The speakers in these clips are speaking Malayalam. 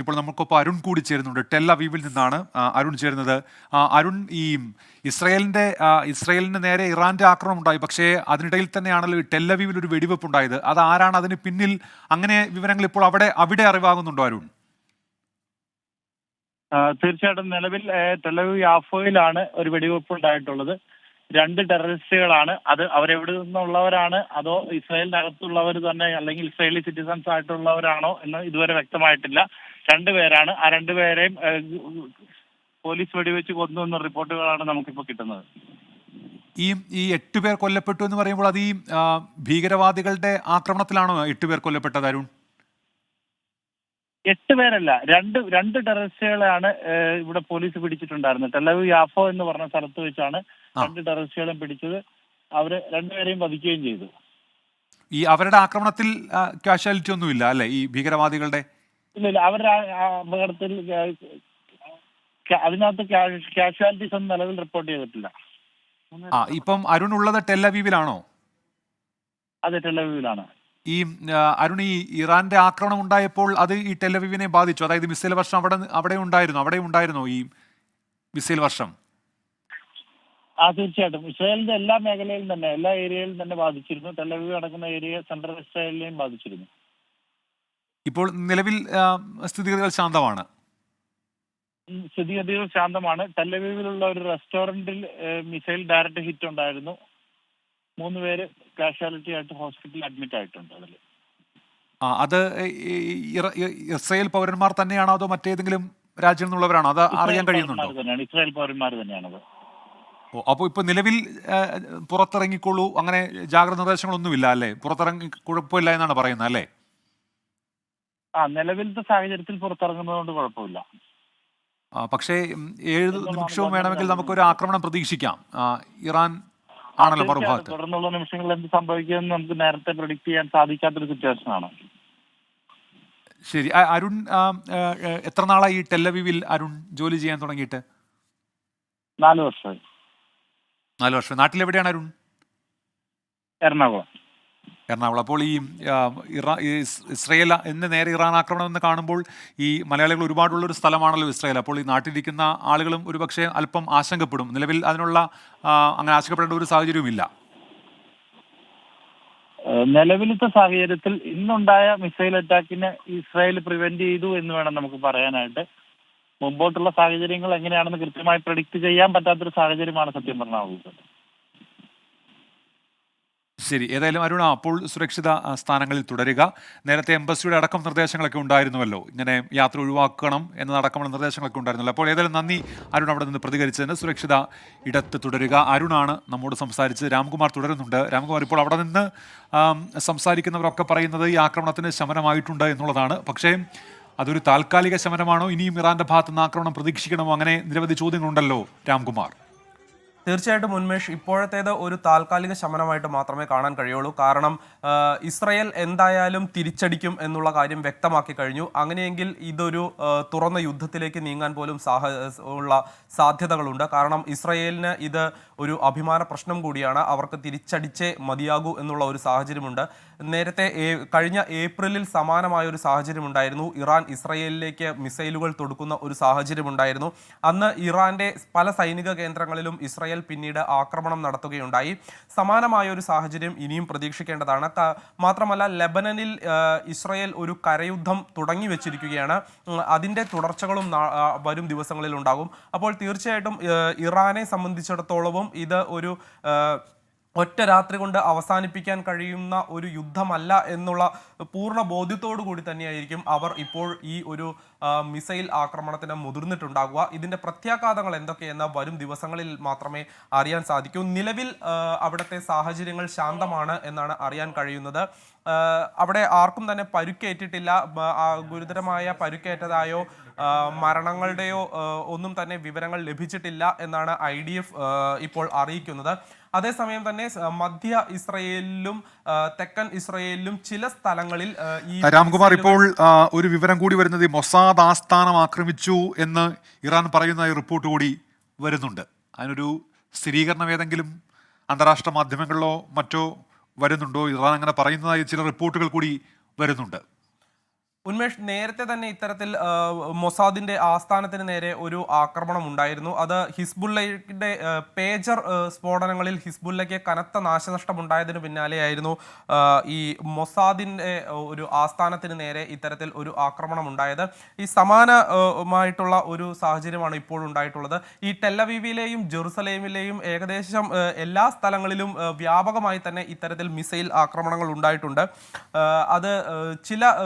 ഇപ്പോൾ നമുക്കൊപ്പം അരുൺ കൂടി ചേരുന്നുണ്ട്. ടെൽ അവീവിൽ നിന്നാണ് അരുൺ ചേരുന്നത്. അരുൺ ഈ ഇസ്രയേലിന്റെ ഇസ്രയേലിന് നേരെ ഇറാന്റെ ആക്രമണം ഉണ്ടായി. പക്ഷേ അതിനിടയിൽ തന്നെയാണല്ലോ ടെല്ലവീവിൽ ഒരു വെടിവെപ്പ് ഉണ്ടായത്. അത് ആരാണ് അതിന് പിന്നിൽ? അങ്ങനെ വിവരങ്ങൾ ഇപ്പോൾ അവിടെ അവിടെ അറിവാകുന്നുണ്ടോ അരുൺ? തീർച്ചയായിട്ടും നിലവിൽ ടെലവീവ് യാഫോയിലാണ് ഒരു വെടിവെപ്പ് ഉണ്ടായിട്ടുള്ളത്. രണ്ട് ടെററിസ്റ്റുകളാണ്. അത് അവരെവിടെ നിന്നുള്ളവരാണ്? അതോ ഇസ്രായേലിനകത്തുള്ളവർ തന്നെ അല്ലെങ്കിൽ ഇസ്രായേലി സിറ്റിസൺസ് ആയിട്ടുള്ളവരാണോ എന്ന് ഇതുവരെ വ്യക്തമായിട്ടില്ല. രണ്ടുപേരാണ്. ആ രണ്ടുപേരെയും പോലീസ് വെടിവെച്ച് കൊന്നു എന്ന റിപ്പോർട്ടുകളാണ് നമുക്കിപ്പോൾ കിട്ടുന്നത്. ഈ ഈ എട്ട് പേർ കൊല്ലപ്പെട്ടു എന്ന് പറയുമ്പോൾ അത് ഈ ഭീകരവാദികളുടെ ആക്രമണത്തിലാണോ എട്ട് പേർ കൊല്ലപ്പെട്ടത് അരുൺ? എട്ട് പേരല്ല. രണ്ട് രണ്ട് ടെററിസ്റ്റുകളെയാണ് ഇവിടെ പോലീസ് പിടിച്ചിട്ടുണ്ടായിരുന്നത്. ടെലവീവ് യാഫോ എന്ന് പറഞ്ഞ സ്ഥലത്ത് വെച്ചാണ്. രണ്ട് ടെററിസ്റ്റുകളും പിടിച്ചത്. അവർ രണ്ടുപേരെയും വധിക്കുകയും ചെയ്തു. ഈ അവരുടെ ആക്രമണത്തിൽ കാഷ്വാലിറ്റി ഒന്നുമില്ല അല്ലെ? ഈ ഭീകരവാദികളുടെ ഇല്ല അവരുടെ അപകടത്തിൽ അതിനകത്ത് കാഷ്വാലിറ്റീസ് ഒന്നും നിലവിൽ റിപ്പോർട്ട് ചെയ്തിട്ടില്ല. ആ ഇപ്പം അരുൺ ഉള്ളത് ടെല്ലവീവിലാണോ? അതെ ടെല്ലവീവിലാണ്. ഈ അരുൺ ഈ ഇറാന്റെ ആക്രമണം ഉണ്ടായപ്പോൾ അത് ഈ ടെലവിവിനെ ബാധിച്ചു. അതായത് മിസൈൽ വർഷം അവിടെ അവിടെ ഉണ്ടായിരുന്നു അവിടെ ഉണ്ടായിരുന്നോ ഈ മിസൈൽ വർഷം? ആ തീർച്ചയായിട്ടും. ഇസ്രായേലിന്റെ എല്ലാ മേഖലയിലും തന്നെ എല്ലാ ഏരിയയിലും തന്നെ ബാധിച്ചിരുന്നു. ടെല്ലവീവ് അടക്കുന്ന ഏരിയ സെൻട്രൽ ഇസ്രായേലിനെയും ബാധിച്ചിരുന്നു. ഇപ്പോൾ നിലവിൽ സ്ഥിതിഗതികൾ ശാന്തമാണ്. സ്ഥിതിഗതികൾ ശാന്തമാണ്. തല്ലവീവിലുള്ള ഒരു റെസ്റ്റോറന്റിൽ മിസൈൽ ഡയറക്റ്റ് ഹിറ്റ് ഉണ്ടായിരുന്നു. മൂന്ന് പേര് കാഷ്വാലിറ്റി ആയിട്ട് ഹോസ്പിറ്റലിൽ അഡ്മിറ്റ് ആയിട്ടുണ്ട് അതിൽ. ആ അത് ഇസ്രയേൽ പൗരന്മാർ തന്നെയാണോ അതോ മറ്റേതെങ്കിലും രാജ്യം നിന്നുള്ളവരാണോ? അത് അറിയാൻ കഴിയുന്നുണ്ടോ? ഇസ്രായേൽ പൗരന്മാർ തന്നെയാണത്. ഓ അപ്പോൾ ഇപ്പോൾ നിലവിൽ പുറത്തിറങ്ങിക്കൊള്ളൂ പുറത്തിറങ്ങിക്കോളൂ അങ്ങനെ ജാഗ്രത നിർദ്ദേശങ്ങളൊന്നുമില്ല അല്ലേ? പുറത്തിറങ്ങി കുഴപ്പമില്ല എന്നാണ് പറയുന്നത് അല്ലേ? ആ നിലവിലത്തെ സാഹചര്യത്തിൽ പുറത്തിറങ്ങുന്നതുകൊണ്ട് കുഴപ്പമില്ല. പക്ഷേ ഏഴ് നിമിഷവും വേണമെങ്കിൽ നമുക്കൊരു ആക്രമണം പ്രതീക്ഷിക്കാം. ഇറാൻ ആണല്ലോ മറുഭാഗത്ത് തുടർന്നുള്ള നിമിഷങ്ങളിൽ എന്ത് സംഭവിക്കുമെന്ന് നമുക്ക് നേരത്തെ പ്രൊഡിക്ട് ചെയ്യാൻ സാധിക്കാത്തൊരു സിറ്റുവേഷൻ ആണ്. ശരി. അരുൺ എത്ര നാളായി ടെല്ലവിൽ ടെല്ലവിവിൽ അരുൺ ജോലി ചെയ്യാൻ തുടങ്ങിയിട്ട്? നാല് വർഷമായി. നാല് വർഷം. നാട്ടിലെവിടെയാണ് അരുൺ? എറണാകുളം. എറണാകുളം അപ്പോൾ ഈ ഇറാ ഇസ്രയേൽ എന്ന് നേരെ ഇറാൻ ആക്രമണം എന്ന് കാണുമ്പോൾ ഈ മലയാളികൾ ഒരുപാടുള്ളൊരു സ്ഥലമാണല്ലോ ഇസ്രയേൽ. അപ്പോൾ ഈ നാട്ടിലിരിക്കുന്ന ആളുകളും ഒരുപക്ഷെ അല്പം ആശങ്കപ്പെടും. നിലവിൽ അതിനുള്ള അങ്ങനെ ആശങ്കപ്പെടേണ്ട ഒരു സാഹചര്യവുമില്ല. നിലവിലത്തെ സാഹചര്യത്തിൽ ഇന്നുണ്ടായ മിസൈൽ അറ്റാക്കിനെ ഇസ്രായേൽ പ്രിവെന്റ് ചെയ്തു എന്ന് വേണം നമുക്ക് പറയാനായിട്ട്. മുമ്പോട്ടുള്ള സാഹചര്യങ്ങൾ എങ്ങനെയാണെന്ന് കൃത്യമായി പ്രഡിക്റ്റ് ചെയ്യാൻ പറ്റാത്തൊരു സാഹചര്യമാണ് സത്യം പറഞ്ഞാൽ ശരി ഏതായാലും അരുണ അപ്പോൾ സുരക്ഷിത സ്ഥാനങ്ങളിൽ തുടരുക. നേരത്തെ എംബസിയുടെ അടക്കം നിർദ്ദേശങ്ങളൊക്കെ ഉണ്ടായിരുന്നുവല്ലോ. ഇങ്ങനെ യാത്ര ഒഴിവാക്കണം എന്നതടക്കമുള്ള നിർദ്ദേശങ്ങളൊക്കെ ഉണ്ടായിരുന്നല്ലോ. അപ്പോൾ ഏതായാലും നന്ദി അരുൺ അവിടെ നിന്ന് പ്രതികരിച്ചതിന്. സുരക്ഷിത ഇടത്ത് തുടരുക. അരുണാണ് നമ്മോട് സംസാരിച്ചത്. രാംകുമാർ തുടരുന്നുണ്ട്. രാംകുമാർ ഇപ്പോൾ അവിടെ നിന്ന് സംസാരിക്കുന്നവരൊക്കെ പറയുന്നത് ഈ ആക്രമണത്തിന് ശമനമായിട്ടുണ്ട് എന്നുള്ളതാണ്. പക്ഷേ അതൊരു താൽക്കാലിക ശമനമാണോ? ഇനിയും ഇറാന്റെ ഭാഗത്ത് നിന്ന് ആക്രമണം പ്രതീക്ഷിക്കണമോ? അങ്ങനെ നിരവധി ചോദ്യങ്ങളുണ്ടല്ലോ രാംകുമാർ. തീർച്ചയായിട്ടും ഉന്മേഷ് ഇപ്പോഴത്തേത് ഒരു താൽക്കാലിക ശമനമായിട്ട് മാത്രമേ കാണാൻ കഴിയുള്ളൂ. കാരണം ഇസ്രയേൽ എന്തായാലും തിരിച്ചടിക്കും എന്നുള്ള കാര്യം വ്യക്തമാക്കി കഴിഞ്ഞു. അങ്ങനെയെങ്കിൽ ഇതൊരു തുറന്ന യുദ്ധത്തിലേക്ക് നീങ്ങാൻ പോലും സാഹ ഉള്ള സാധ്യതകളുണ്ട്. കാരണം ഇസ്രയേലിന് ഇത് ഒരു അഭിമാന പ്രശ്നം കൂടിയാണ്. അവർക്ക് തിരിച്ചടിച്ചേ മതിയാകൂ എന്നുള്ള ഒരു സാഹചര്യമുണ്ട്. നേരത്തെ കഴിഞ്ഞ ഏപ്രിലിൽ സമാനമായ ഒരു സാഹചര്യം ഉണ്ടായിരുന്നു ഇറാൻ ഇസ്രയേലിലേക്ക് മിസൈലുകൾ തൊടുക്കുന്ന ഒരു സാഹചര്യം ഉണ്ടായിരുന്നു അന്ന് ഇറാന്റെ പല സൈനിക കേന്ദ്രങ്ങളിലും ഇസ്രയേൽ പിന്നീട് ആക്രമണം നടത്തുകയുണ്ടായി. സമാനമായ ഒരു സാഹചര്യം ഇനിയും പ്രതീക്ഷിക്കേണ്ടതാണ്. മാത്രമല്ല ലെബനനിൽ ഇസ്രയേൽ ഒരു കരയുദ്ധം തുടങ്ങി വെച്ചിരിക്കുകയാണ്. അതിന്റെ തുടർച്ചകളും വരും ദിവസങ്ങളിൽ ഉണ്ടാകും. അപ്പോൾ തീർച്ചയായിട്ടും ഇറാനെ സംബന്ധിച്ചിടത്തോളവും ഇത് ഒരു ഒറ്റ രാത്രി കൊണ്ട് അവസാനിപ്പിക്കാൻ കഴിയുന്ന ഒരു യുദ്ധമല്ല എന്നുള്ള പൂർണ ബോധ്യത്തോടു കൂടി തന്നെയായിരിക്കും അവർ ഇപ്പോൾ ഈ ഒരു മിസൈൽ ആക്രമണത്തിന് മുതിർന്നിട്ടുണ്ടാകുക. ഇതിന്റെ പ്രത്യാഘാതങ്ങൾ എന്തൊക്കെയെന്ന് വരും ദിവസങ്ങളിൽ മാത്രമേ അറിയാൻ സാധിക്കൂ. നിലവിൽ അവിടുത്തെ സാഹചര്യങ്ങൾ ശാന്തമാണ് എന്നാണ് അറിയാൻ കഴിയുന്നത്. അവിടെ ആർക്കും തന്നെ പരുക്കേറ്റിട്ടില്ല. ഗുരുതരമായ പരുക്കേറ്റതായോ മരണങ്ങളുടെയോ ഒന്നും തന്നെ വിവരങ്ങൾ ലഭിച്ചിട്ടില്ല എന്നാണ് ഐ ഡി എഫ് ഇപ്പോൾ അറിയിക്കുന്നത്. അതേസമയം തന്നെ മധ്യ ഇസ്രയേലിലും തെക്കൻ ഇസ്രയേലിലും ചില സ്ഥലങ്ങളിൽ ഈ രാംകുമാർ ഇപ്പോൾ ഒരു വിവരം കൂടി വരുന്നത് മൊസാദ് ആസ്ഥാനം ആക്രമിച്ചു എന്ന് ഇറാൻ പറയുന്ന റിപ്പോർട്ട് കൂടി വരുന്നുണ്ട്. അതിനൊരു സ്ഥിരീകരണം ഏതെങ്കിലും അന്താരാഷ്ട്ര മാധ്യമങ്ങളിലോ മറ്റോ വരുന്നുണ്ടോ? ഇറാൻ അങ്ങനെ പറയുന്നതായി ചില റിപ്പോർട്ടുകൾ കൂടി വരുന്നുണ്ട്. ഉന്മേഷ് നേരത്തെ തന്നെ ഇത്തരത്തിൽ മൊസാദിന്റെ ആസ്ഥാനത്തിന് നേരെ ഒരു ആക്രമണം ഉണ്ടായിരുന്നു. അത് ഹിസ്ബുല്ലയുടെ പേജർ സ്ഫോടനങ്ങളിൽ ഹിസ്ബുള്ളയ്ക്ക് കനത്ത നാശനഷ്ടം ഉണ്ടായതിന് പിന്നാലെയായിരുന്നു ഈ മൊസാദിന്റെ ഒരു ആസ്ഥാനത്തിന് നേരെ ഇത്തരത്തിൽ ഒരു ആക്രമണം ഉണ്ടായത്. ഈ സമാനമായിട്ടുള്ള ഒരു സാഹചര്യമാണ് ഇപ്പോൾ ഉണ്ടായിട്ടുള്ളത്. ഈ ടെല്ലവീവിലെയും ജെറുസലേമിലെയും ഏകദേശം എല്ലാ സ്ഥലങ്ങളിലും വ്യാപകമായി തന്നെ ഇത്തരത്തിൽ മിസൈൽ ആക്രമണങ്ങൾ ഉണ്ടായിട്ടുണ്ട്. അത് ചില ആ,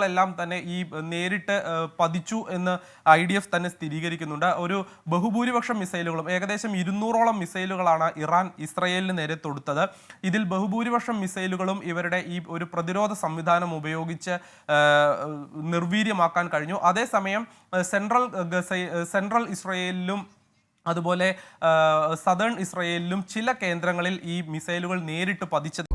മിസൈലുകളെല്ലാം തന്നെ ഈ നേരിട്ട് പതിച്ചു എന്ന് ഐ ഡി എഫ് തന്നെ സ്ഥിരീകരിക്കുന്നുണ്ട്. ഒരു ബഹുഭൂരിപക്ഷം മിസൈലുകളും ഏകദേശം ഇരുന്നൂറോളം മിസൈലുകളാണ് ഇറാൻ ഇസ്രയേലിന് നേരെ തൊടുത്തത്. ഇതിൽ ബഹുഭൂരിപക്ഷം മിസൈലുകളും ഇവരുടെ ഈ ഒരു പ്രതിരോധ സംവിധാനം ഉപയോഗിച്ച് നിർവീര്യമാക്കാൻ കഴിഞ്ഞു. അതേസമയം സെൻട്രൽ സെൻട്രൽ ഇസ്രയേലിലും അതുപോലെ സദേൺ ഇസ്രയേലിലും ചില കേന്ദ്രങ്ങളിൽ ഈ മിസൈലുകൾ നേരിട്ട് പതിച്ചത്